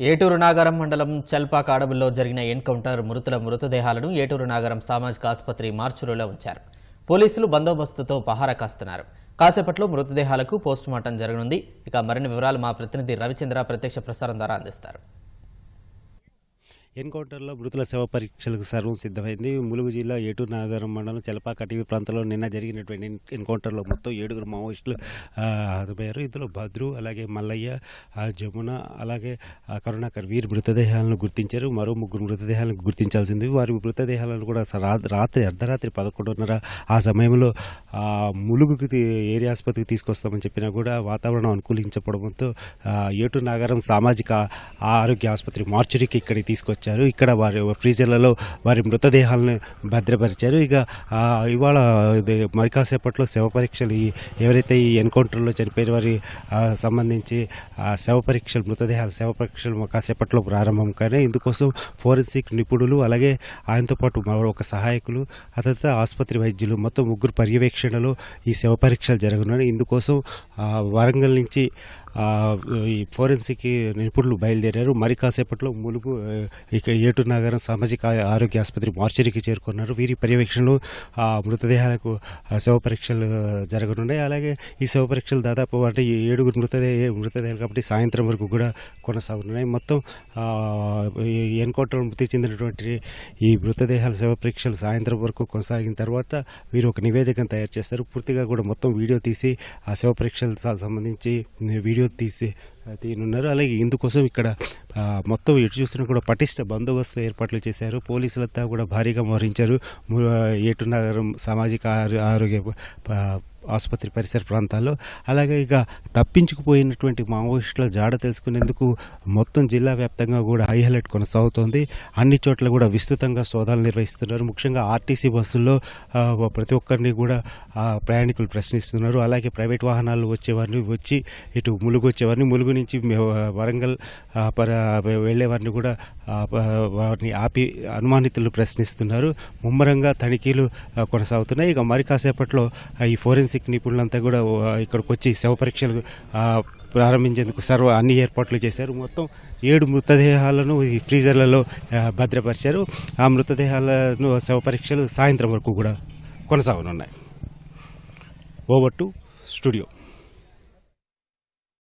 ఏటూరు నాగారం మండలం చల్పాక అడవుల్లో జరిగిన ఎన్కౌంటర్ మృతుల మృతదేహాలను ఏటూరు నాగారం సామాజిక ఆసుపత్రి మార్చురులో ఉంచారు. పోలీసులు బందోబస్తుతో పహారా కాస్తున్నారు. కాసేపట్లో మృతదేహాలకు పోస్టుమార్టం జరగనుంది. ఇక మరిన్ని వివరాలు మా ప్రతినిధి రవిచంద్ర ప్రత్యక్ష ప్రసారం ద్వారా అందిస్తారు. ఎన్కౌంటర్లో మృతుల శవ పరీక్షలకు సర్వం సిద్ధమైంది. ములుగు జిల్లా ఏటూరు నాగరం మండలం చలపాక అటవీ ప్రాంతంలో నిన్న జరిగినటువంటి ఎన్- ఎన్కౌంటర్లో మొత్తం ఏడుగురు మావోయిస్టులు హతమయ్యారు ఇందులో భద్రు అలాగే మల్లయ్య జమున అలాగే కరుణాకర్ వీరి మృతదేహాలను గుర్తించారు. మరో ముగ్గురు మృతదేహాలను గుర్తించాల్సింది. వారి మృతదేహాలను కూడా రా- రాత్రి అర్ధరాత్రి పదకొండున్నర ఆ సమయంలో ములుగుకి తీ- ఏరియా ఆసుపత్రికి తీసుకొస్తామని చెప్పినా కూడా వాతావరణం అనుకూలించకపోవడంతో ఏటూరు నాగరం సామాజిక ఆరోగ్య ఆసుపత్రి మార్చురికి ఇక్కడికి తీసుకొచ్చారు. ఇక్కడ వారి ఫ్రీజర్లలో వారి మృతదేహాలను భద్రపరిచారు. ఇక ఇవాళ మరి కాసేపట్లో శవ పరీక్షలు ఎవరైతే ఈ ఎన్కౌంటర్లో చనిపోయిన వారి సంబంధించి శవ పరీక్షలు మృతదేహాల శవ పరీక్షలు కాసేపట్లో ప్రారంభం కానీ ఇందుకోసం ఫోరెన్సిక్ నిపుణులు అలాగే ఆయనతో పాటు ఒక సహాయకులు ఆ తర్వాత ఆసుపత్రి వైద్యులు మొత్తం ముగ్గురు పర్యవేక్షణలో ఈ శవ పరీక్షలు జరగనున్నాయి. ఇందుకోసం వరంగల్ నుంచి ఈ ఫోరెన్సిక్ నిపుణులు బయలుదేరారు. మరి కాసేపట్లో ములుగు ఇక ఏటు నగరం సామాజిక ఆరోగ్య ఆసుపత్రి మార్చరీకి చేరుకున్నారు. వీరి పర్యవేక్షణలో ఆ మృతదేహాలకు ఆ, శవ పరీక్షలు జరగనున్నాయి. అలాగే ఈ శవ పరీక్షలు దాదాపు అంటే ఈ ఏడుగురు మృతదేహ మృతదేహాలు కాబట్టి సాయంత్రం వరకు కూడా కొనసాగుతున్నాయి. మొత్తం ఈ ఎన్కౌంటర్ మృతి చెందినటువంటి ఈ మృతదేహాల శవ పరీక్షలు సాయంత్రం వరకు కొనసాగిన తర్వాత వీరు ఒక నివేదికను తయారు చేస్తారు. పూర్తిగా కూడా మొత్తం వీడియో తీసి ఆ శవ పరీక్షలకు సంబంధించి వీడియో తీసి తీనున్నారు తీయనున్నారు. అలాగే ఇందుకోసం ఇక్కడ మొత్తం ఎటు చూసినా కూడా పటిష్ట బందోబస్తు ఏర్పాట్లు చేశారు. పోలీసులంతా కూడా భారీగా మోహరించారు. ము- ఏటు నగరం సామాజిక ఆరోగ్య ఆసుపత్రి పరిసర ప్రాంతాల్లో. అలాగే ఇక తప్పించుకుపోయినటువంటి మావోయిస్టుల జాడ తెలుసుకునేందుకు మొత్తం జిల్లా వ్యాప్తంగా కూడా హై అలర్ట్ కొనసాగుతోంది. అన్ని చోట్ల కూడా విస్తృతంగా సోదాలు నిర్వహిస్తున్నారు. ముఖ్యంగా ఆర్టీసీ బస్సుల్లో ప్రతి ఒక్కరిని కూడా ప్రయాణికులు ప్రశ్నిస్తున్నారు. అలాగే ప్రైవేట్ వాహనాలు వచ్చేవారిని వచ్చి ఇటు ములుగు వచ్చేవారిని ములుగు నుంచి వరంగల్ వెళ్ళేవారిని పర కూడా వారిని ఆపి అనుమానితులు ప్రశ్నిస్తున్నారు. ముమ్మరంగా తనిఖీలు కొనసాగుతున్నాయి. ఇక మరి కాసేపట్లో ఈ ఫోరెన్సిక్ నిపుణులంతా కూడా ఇక్కడికి వచ్చి శవ పరీక్షలు ప్రారంభించేందుకు సర్వ అన్ని ఏర్పాట్లు చేశారు. మొత్తం ఏడు మృతదేహాలను ఈ ఫ్రీజర్లలో భద్రపరిచారు. ఆ మృతదేహాలను శవ పరీక్షలు సాయంత్రం వరకు కూడా కొనసాగనున్నాయి. Over to studio.